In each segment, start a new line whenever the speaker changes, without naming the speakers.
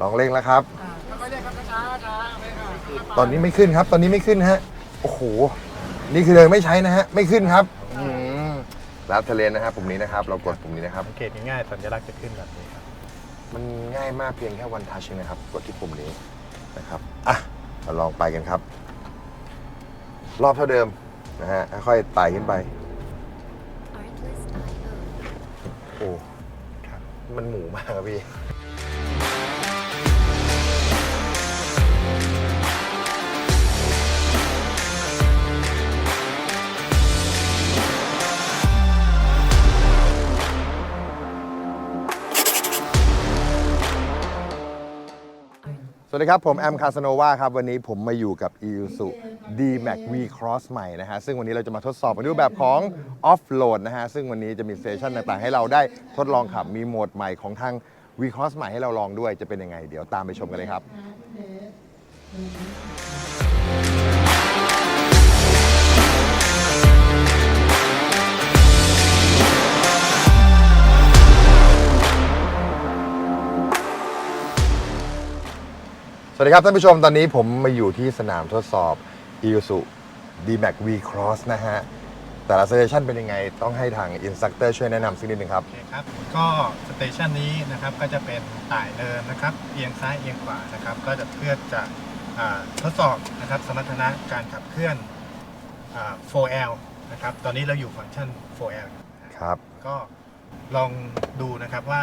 ลองเร่งแล้วครับ
ค่อยๆเรียกครับช้าๆช้าๆไม่ค่ะ
ตอนนี้ไม่ขึ้นครับ ตอนนี้ไม่ขึ้นฮะ โอ้โห นี่คือเลยไม่ใช้นะฮะ ไม่ขึ้นครับอืมรับทะเลนนะครับปุ่มนี้นะครับ เรากดปุ่มนี้นะครับ
สังเกตง่ายๆสัญลักษณ์จะขึ้นแบบนี้ครับ
มันง่ายมากเพียงแค่วันทัชเองนะครับ กดที่ปุ่มนี้นะครับ อะมาลองไปกันครับ รอบเท่าเดิมนะฮะ ค่อยๆไต่ขึ้นไป โอ้ครับมันหมูมากพี่ วัสดีครับ ผม แอม คาสโนวาครับ วันนี้ผมมาอยู่กับ i u s u D-Max V Cross ใหม่นะฮะ ซึ่งวันนี้เราจะมาทดสอบในรูปแบบของ Off-Road นะฮะ ซึ่งวันนี้จะมีสเตชันต่างๆ ให้เราได้ทดลองขับมีโหมดใหม่ของทาง V Cross ใหม่ให้เราลองด้วยจะเป็นยังไง เดี๋ยวตามไปชมกันเลยครับ สวัสดีครับท่านผู้ชมตอนนี้ผมมาอยู่ที่สนามทดสอบ i u s u D-Max V Cross นะฮะ แต่ละสเตชันเป็นยังไงต้องให้ทางอินสตัคเตอร์ช่วยแนะนำสักนิดนึงครับ
โอเคครับ ก็สเตชันนี้นะครับก็จะเป็นต่ายเนินนะครับเอียงซ้ายเอียงขวานะครับ ก็จะเพื่อจะอ่าทดสอบนะครับสมรรถนะการขับเคลื่อนอ่า 4L นะครับ ตอนนี้เราอยู่ฟังก์ชัน 4L อยู่นะ
ครับ
ก็ลองดูนะครับว่า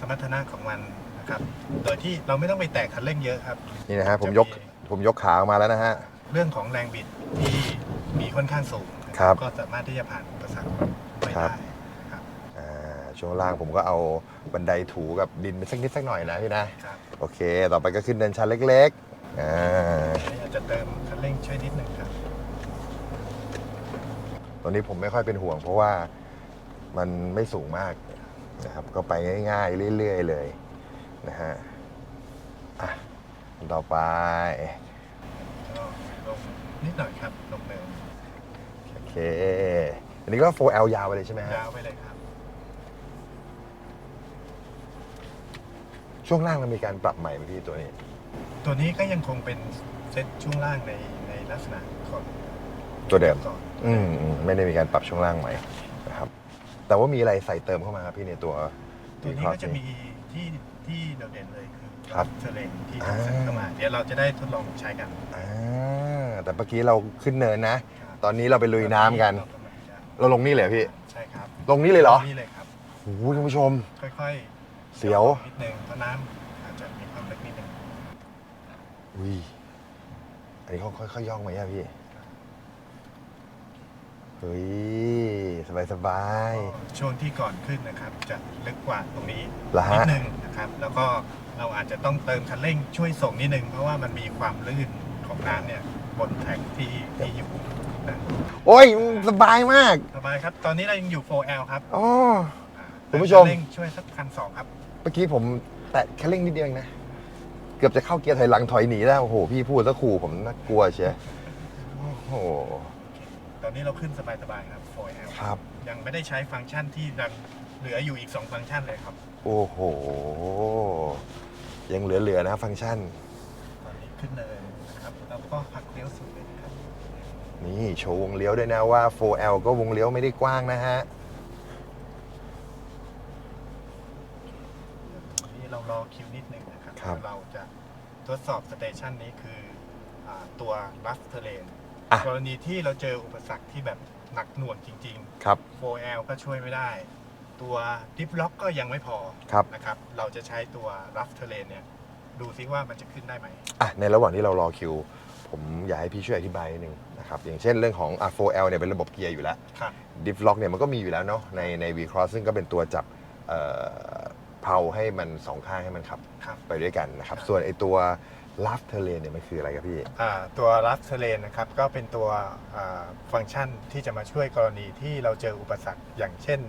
สมรรถนะของมันนะ ครับ โดยที่เราไม่ต้องไปแตะคันเร่งเยอะครับ
นี่นะฮะผมยกผมยกขาออกมาแล้วนะฮะ
เรื่องของแรงบิดที่มีค่อนข้างสูงนะค
ครั
รับ ก็สามารถที่จะผ่านอุปสรรคไป
ครับ
ได้ครับ
อ่าช่วงล่างผมก็เอาบันไดถูกับดินไปสักนิดสักหน่อยนะพี่นะ
ครับ
โอเค ต่อไปก็ขึ้นเดินชั้นเล็กๆอ่า
อันนี้อาจจะเติมคันเร่งช่วยนิดหนึ่งครับ
ตอนนี้ผมไม่ค่อยเป็นห่วง เพราะว่ามันไม่สูงมากนะครับ ก็ไปง่ายๆเรื่อยๆเลย นะฮะอะอันต่อไป
ก็ลงนิดหน่อยครับลงเนิน
โอเค อันนี้ก็ 4L ยาวไปเลยใช่ไหมฮะ
ยาวไปเลยครับ
ช่วงล่างเรามีการปรับใหม่ไหมพี่ตัวนี้
ตัวนี้ก็ยังคงเป็นเซตช่วงล่างในในลักษณะของ
ตัวเดิม
ก่อน
อืมอืมไม่ได้มีการปรับช่วงล่างใหม่นะครับ แต่ว่ามีอะไรใส่เติมเข้ามาครับพี่ในตัว
ตัวนี้
V-Cross
ก็จะมีที่ ที่โดดเด่นเลยคือ
ครับ
เทเลนที่
อ่า
ทำเสร็จเข้ามาเดี๋ยวเราจะได้ทดลองใช้กัน
อ่าแต่เมื่อกี้เราขึ้นเนินนะ
ครับ
ตอนนี้เราไปลุยน้ำกัน
เรากำลังจะ
เราลงนี่เลยเหรอพี่
ใช่ครับ
ลงนี่เลยเหรอ
นี่เลยครับ
โอ้โหท่านผู้ชม
ค่อยๆ
เสียว
นิดนึงเพราะน้ำอาจจะมีความลึกนิดนึง
อุ้ยอันนี้เขาค่อยๆย่องไหมอะพี่ เฮ้ยสบายสบาย
ช่วงที่ก่อนขึ้นนะครับ จะลึกกว่าตรงนี้
เหรอฮะ
นิดนึงนะครับ แล้วก็เราอาจจะต้องเติมคันเร่งช่วยส่งนิดนึง เพราะว่ามันมีความลื่นของน้ำเนี่ยบนแท็กที่ที่อยู่นะ
โอ้ยสบายมาก
สบายครับ ตอนนี้เรายังอยู่ 4L ครับ
อ๋อ
อ่า
คุณผู้ชม
เติคันเร่งช่วยสักพันสองครับ
เมื่อกี้ผมแตะแค่เร่งนิดเดียวเองนะ เกือบจะเข้าเกียร์ถอยหลังถอยหนีแล้ว โอ้โห พี่พูดซะขู่ผมน่ากลัวเชียโอ้โห
ตอนนี้เราขึ้นสบายๆครับ 4L
ครับ
ยังไม่ได้ใช้ฟังก์ชันที่ยังเหลืออยู่อีก 2 ฟังก์ชันเลยครับ
โอ้โห ยังเหลือ ๆ นะฟังก์ชัน
ตอนนี้ขึ้นเนินนะครับแล้วก็หักเลี้ยวสุดเลยนะครับ
นี่ โชว์วงเลี้ยวด้วยนะว่า 4L ก็วงเลี้ยวไม่ได้กว้างนะฮะ
นี่เรารอคิวนิดนึงนะครับ
ครับ
เราจะทดสอบสเตชันนี้คืออาตัวรัฟเทเลน
อะ
กรณีที่เราเจออุปสรรคที่แบบหนักหน่วงจริง
ครับ
ๆ 4L ก็ช่วยไม่ได้ ตัวดิฟล็อกก็ยังไม่พอ
ครับ
นะครับ เราจะใช้ตัวรัฟเทเลนเนี่ย ดูซิว่ามันจะขึ้นได้ไหม
อะในระหว่างที่เรารอคิว ผมอยากให้พี่ช่วยอธิบายนิดนึงนะครับอย่างเช่นเรื่องของอะ 4L เนี่ยเป็นระบบเกียร์อยู่แล้ว
ครับ
ดิฟล็อกเนี่ยมันก็มีอยู่แล้วเนาะในใน V Cross ซึ่งก็เป็นตัวจับเอ่อ เพลาให้มันสองข้างให้มันขับ
ครับ
ไปด้วยกันนะครับ
ครับ
ส่วนไอตัวล f ฟเทเลนเนี่ยมันคืออะไรครับพี่
อ่าตัวรัฟเทเลนนะครับก็เป็นตัวอ่าฟังก์ชันที่จะมาช่วยกรณีที่เราเจออุปสรรคอย่างเช่น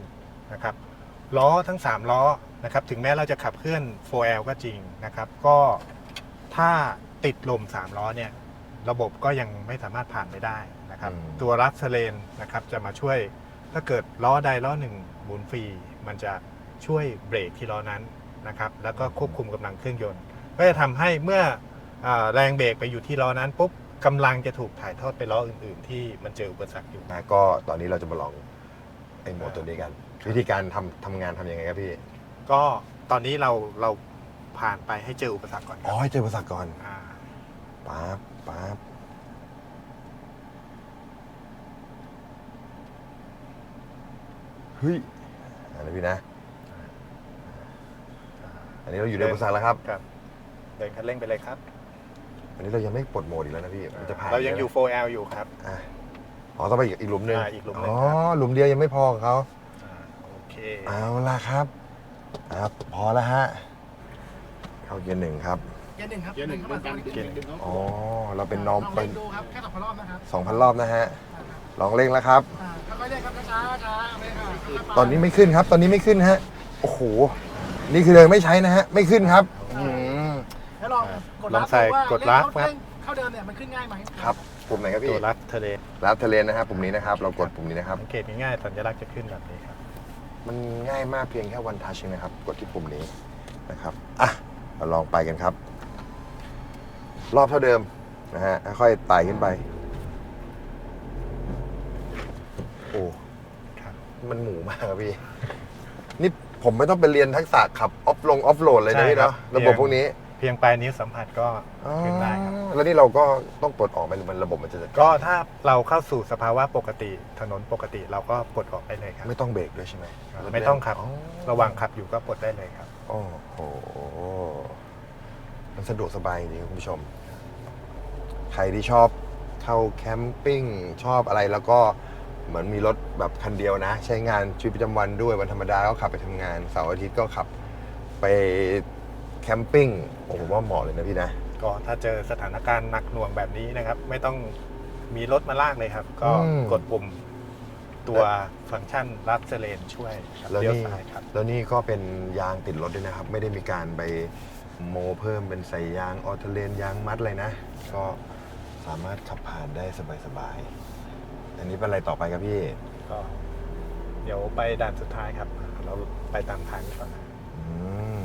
นะครับล้อทั้ง 3 ล้อนะครับถึงแม้เราจะขับเคลื่อน 4L ก็จริงนะครับก็ถ้าติดลม 3 ล้อเนี่ยระบบก็ยังไม่สามารถผ่านไปได้นะครับ
อืม
ตัวรัฟเทเลนนะครับจะมาช่วยถ้าเกิดล้อใดล้อหนึ่งหมุนฟรีมันจะ ช่วยเบรกที่ล้อนั้นนะครับแล้วก็ควบคุมกำลังเครื่องยนต์ ก็จะทำให้เมื่ออาแรงเบรกไปอยู่ที่ล้อนั้นปุ๊บกำลังจะถูกถ่ายทอดไปล้ออื่น ๆ ที่มันเจออุปสรรคอยู่
นะก็ตอนนี้เราจะมาลองไอ้โหมดตัวนี้กัน วิธีการทำทำงานทำยังไงครับพี่
ก็ตอนนี้เราเราผ่านไปให้เจออุปสรรคก่อนค
อ๋
รั
อบให้เจอภาษาก่อนาปั๊บปั๊บเฮ้ยอันนี้พี่นะ อันนี้เราอยู่ในภาษาแล้วครับ
ครับเดินคันเร่งไปเลยครับ
อันนี้เรายังไม่ปลดโหมดอีกแล้วนะพี่มันจะผ่าน
เรายัง
ใช่ไหม
อยู่ 4L อยู่ครับ
อะอ๋อต้องไปอีกอีกหลุมหนึ่ง
อ่าอีกหลุมหนึ่ง
อ๋อ
ครับ
หลุมเดียวยังไม่พอของเขา
อ่าโอเค
เอาละครับอะพอแล้วฮะเข้าเกียร์หนึ่งครับ
เกียร์หนึ่งครับ
เกียร์หนึ่ง
เข้ามา
เกียร์หนึ่ง
เกียร์หนึ่ง
อ๋อเราเป็นน้อง
ลอง
เป็
เล่
น
นดูครับแค่สองพันรอบนะครับ
สองพันรอบนะฮะลองเร่งแล้วครับ
อ่าค่อยๆเล่นครับช้าๆช้าๆไม่ค่ะค่อยๆไป
ตอนนี้ไม่ขึ้นครับ ตอนนี้ไม่ขึ้นฮะโอ้โห นี่คือเลยไม่ใช้นะฮะ ไม่ขึ้นครับอืม
แล้วลองกด
ลองใส่
ดูว่าก
ดลัก
เล่น
ครับ
เข้าเดิมเนี่ยมันขึ้นง่ายไหม
ครับ ปุ่มไหนครับพี่
ตัวรักทะเล
รับทะเลนะครับปุ่มนี้นะครับ เรากดปุ่มนี้นะครับ
สังเกตง่ายๆสัญลักษณ์จะขึ้นแบบนี้ครับ
มันง่ายมากเพียงแค่วันทัชเองนะครับ กดที่ปุ่มนี้นะครับ อะ เราลองไปกันครับ รอบเท่าเดิมนะฮะ ค่อยๆไต่ขึ้นไป โอ้
ครับ
มันหมูมากครับพี่ นี่ผมไม่ต้องไปเรียนทักษะขับออฟลงออฟโหลดเลยนะพี่เนาะระบบพวกนี้
เพียงปลายนิ้วสัมผัสก็ขึ้นได้ครับ
อ๋อแล้วนี่เราก็ต้องปลดออกไหมหรือมันระบบมันจะจัดาร
ก็ถ้าเราเข้าสู่สภาวะปกติถนนปกติเราก็ปลดออกได้เลยครับ
ไม่ต้องเบรกด้วยใช่ไหม
ไม่ต้องขับ
อ๋อ
ระหว่างขับอยู่ก็ปลดได้เลยครับ
โอ้โหมันสะดวกสบายจริงๆคุณผู้ชม ใครที่ชอบเข้าแคมปิ้งชอบอะไรแล้วก็ เหมือนมีรถแบบคันเดียวนะ ใช้งานชีวิตประจำวันด้วยวันธรรมดาก็ขับไปทำงานเสาร์อาทิตย์ก็ขับไปแคมปิ้งโอ้ผมว่าเหมาะเลยนะพี่นะ
ก็ถ้าเจอสถานการณ์หนักหน่วงแบบนี้นะครับ ไม่ต้องมีรถมาลากเลยครับ ก็
อืม
กดปุ่มตัวฟังก์ชันรับเซเลนช่วยครับ
แล้ว
เลี้ยว
นี่
ซ้ายครับ
แล้วนี่ก็เป็นยางติดรถด้วยนะครับ ไม่ได้มีการไปโมเพิ่มเป็นใส่ยางออเทเลนยางมัดเลยนะ ก็สามารถขับผ่านได้สบายๆ อันนี้เป็นอะไรต่อไปครับพี่
ก็เดี๋ยวไปด่านสุดท้ายครับ เราไปตามทางนี้ก่อนนะ
อืม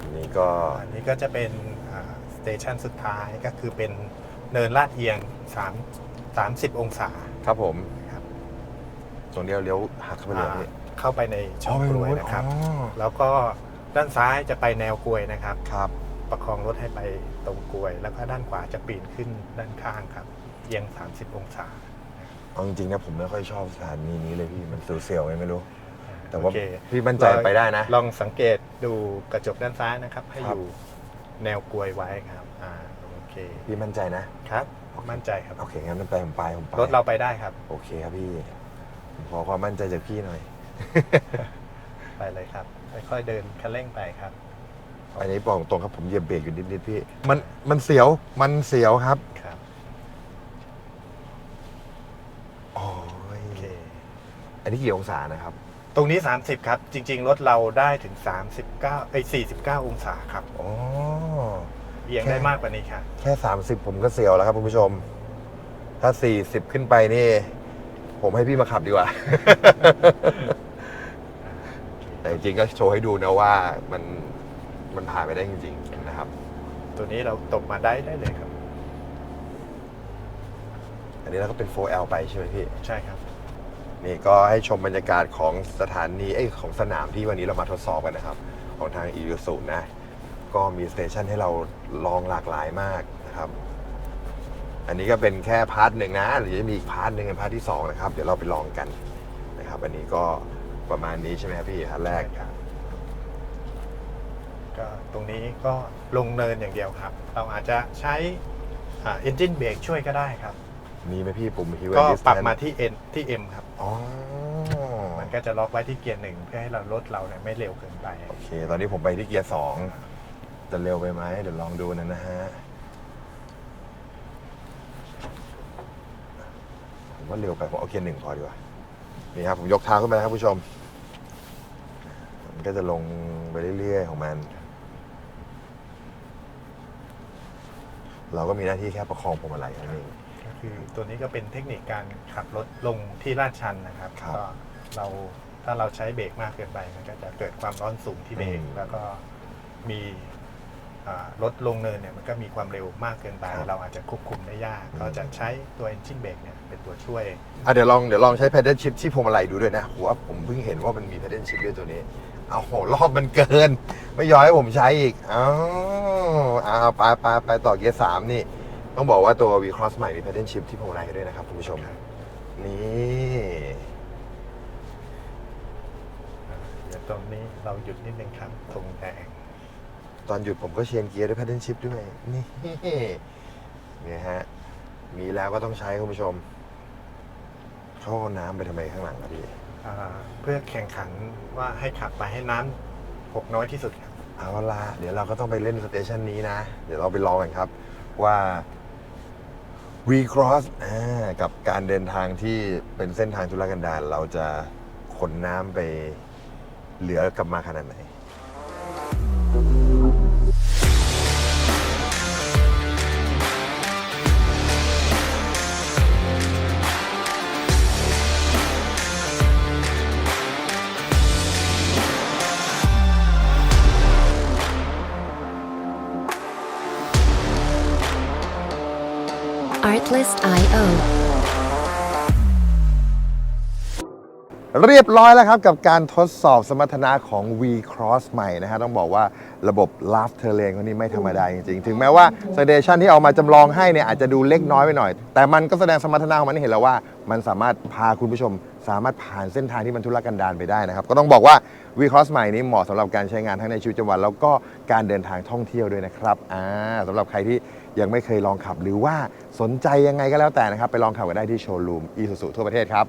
อันนี้ก็
อันนี้ก็จะเป็นสเตชันสุดท้ายก็คือเป็นเนินลาดเอียง3 30 องศา
ครับผม
ครับ
ตรงเดียวเลี้ยวหักเข้าไปเลย
อ่า
พี่
เข้าไปในช่องกลวยนะครับ
อ๋อ
แล้วก็ด้านซ้ายจะไปแนวกลวยนะครับ
ครับ
ประคองรถให้ไปตรงกลวย แล้วก็ด้านขวาจะปีนขึ้นด้านข้างครับ เอียง 30 องศา
เอาจริงๆนะผมไม่ค่อยชอบสถานีนี้เลยพี่มันเสียวๆไงไม่รู้ แต่ว่า
โอเค
พี่มั่นใจไปได้นะ
ลองสังเกตดูกระจกด้านซ้ายนะครับ ให้
ครั
อบยู่แนวกลวยไว้ครับอ่าโอเค
พี่มั่นใจนะ
ครับมั่นใจครับ
โอเคงั้นมันไปผมไปผมไป
รถเราไปได้ครับ
โอเคครับพี่ผมขอความมั่นใจจากพี่หน่อย
ไปเลยครับ ค่อยๆเดินคันเร่งไปครับ
อันนี้บอกตรงครับผมเหยียบเบรกอยู่นิดๆพี่ มันมันเสียวมันเสียวครับ
ครับ
โอ้ย
โอเค
อันนี้กี่องศานะครับ
ตรงนี้ 30 ครับ จริง ๆ รถเราได้ถึง 39ไอ้ย49 องศาครับ
อ๋อ
เอียงได้มากกว่านี้ครับ
แค่ 30 ผมก็เสียวแล้วครับคุณผู้ชม ถ้า 40 ขึ้นไปนี่ ผมให้พี่มาขับดีกว่า แต่จริงๆก็โชว์ให้ดูนะว่ามันมันผ่านไปได้จริง ๆ นะครับ
ตัวนี้เราตกมาได้ได้เลยครับ
อันนี้เราก็เป็น 4L ไปใช่ไหมพี่
ใช่ครับ
นี่ก็ให้ชมบรรยากาศของสถานีเอ้ยของสนามที่วันนี้เรามาทดสอบกันนะครับ ของทางอี u ูนะ ก็มีสเตชันให้เราลองหลากหลายมากนะครับ อันนี้ก็เป็นแค่พาร์ทหนึ่งนะ หรือจะมีอีกพาร์ทหนึ่งเป็นพาร์ทที่สองนะครับ เดี๋ยวเราไปลองกันนะครับ อันนี้ก็ประมาณนี้ใช่ไหมครับพี่พาร์ทแรก
ครับก็ตรงนี้ก็ลงเนินอย่างเดียวครับ เราอาจจะใช้เอนจินเบรกช่วยก็ได้ครับ
มีไหมพี่ปุ่ม Hill
ก็
and
ปรับ
Distance
มาที่ N ที่ M ครับ
อ๋อ
มันก็จะล็อกไว้ที่เกียร์หนึ่งเพื่อให้เรารถเราเนี่ยไม่เร็วเกินไป
โอเค ตอนนี้ผมไปที่เกียร์สองจะเร็วไปไหมเดี๋ยวลองดูนะนะฮะผมว่าเร็วไปผมเอาเกียร์หนึ่งพอดีกว่านี่ครับผมยกเท้าขึ้นไปนะครับผู้ชม มันก็จะลงไปเรื่อยๆของมัน เราก็มีหน้าที่แค่ประคองพวงมาลัยนั่นเอง
ก็ คือตัวนี้ก็เป็นเทคนิคการขับรถลงที่ลาดชันนะครับ
ครับ
ก็เราถ้าเราใช้เบรกมากเกินไปมันก็จะเกิดความร้อนสูงที่เบรก
อืม
แล้วก็มีอ่ารถลงเนินเนี่ยมันก็มีความเร็วมากเกินไป
ครับ
เราอาจจะควบคุมได้ยากก็จะใช้ตัว engine brake เนี่ยเป็นตัวช่วย
อะเดี๋ยวลองเดี๋ยวลองใช้ pedal shift ที่พวงมาลัยดูด้วยนะผมว่าผมเพิ่งเห็นว่ามันมี pedal shift ด้วยตัวนี้ เอาโหรอบมันเกิน ไม่ยอมให้ผมใช้อีกเอาเอาไปไปไปต่อเกียร์สามนี่ ต้องบอกว่าตัว V Cross ใหม่มี pedal shift ที่พวงมาลัยด้วยนะครับคุณผู้ชม นี่
เดี๋ยวตรงนี้เราหยุดนิดนึงครับธงแดง
ตอนหยุดผมก็เชนเกียร์ด้วย pedal shift ด้วย นี่เนี่ยฮะ มีแล้วก็ต้องใช้คุณผู้ชม เข้าน้ำไปทำไมข้างหลังครับพี่
อ่าเพื่อแข่งขันว่าให้ขับไปให้น้ำหกน้อยที่สุดครับ
เอาละเดี๋ยวเราก็ต้องไปเล่นสเตชันนี้นะ เดี๋ยวเราไปลองกันครับ ว่า วีครอสกับการเดินทางที่เป็นเส้นทางธุรกันดารเราจะขนน้ำไปเหลือกลับมาขนาดไหน
Artlist.io
เรียบร้อยแล้วครับกับการทดสอบสมรรถนะของ V Cross ใหม่นะฮะต้องบอกว่าระบบ Laugh Terrain คนนี้ไม่ธรรมดาจริงๆ ถึงแม้ว่าสเตชันที่เอามาจำลองให้เนี่ยอาจจะดูเล็กน้อยไปหน่อย แต่มันก็แสดงสมรรถนะของมันให้เห็นแล้วว่า มันสามารถพาคุณผู้ชม สามารถผ่านเส้นทางที่มันทุรกันดารไปได้นะครับ ก็ต้องบอกว่า V Cross ใหม่นี้เหมาะสำหรับการใช้งานทั้งในชีวิตประจำวันแล้วก็การเดินทางท่องเที่ยวด้วยนะครับอ่าสำหรับใครที่ ยังไม่เคยลองขับหรือว่าสนใจยังไงก็แล้วแต่นะครับ ไปลองขับกันได้ที่โชว์รูมอีสุสิทั่วประเทศครับ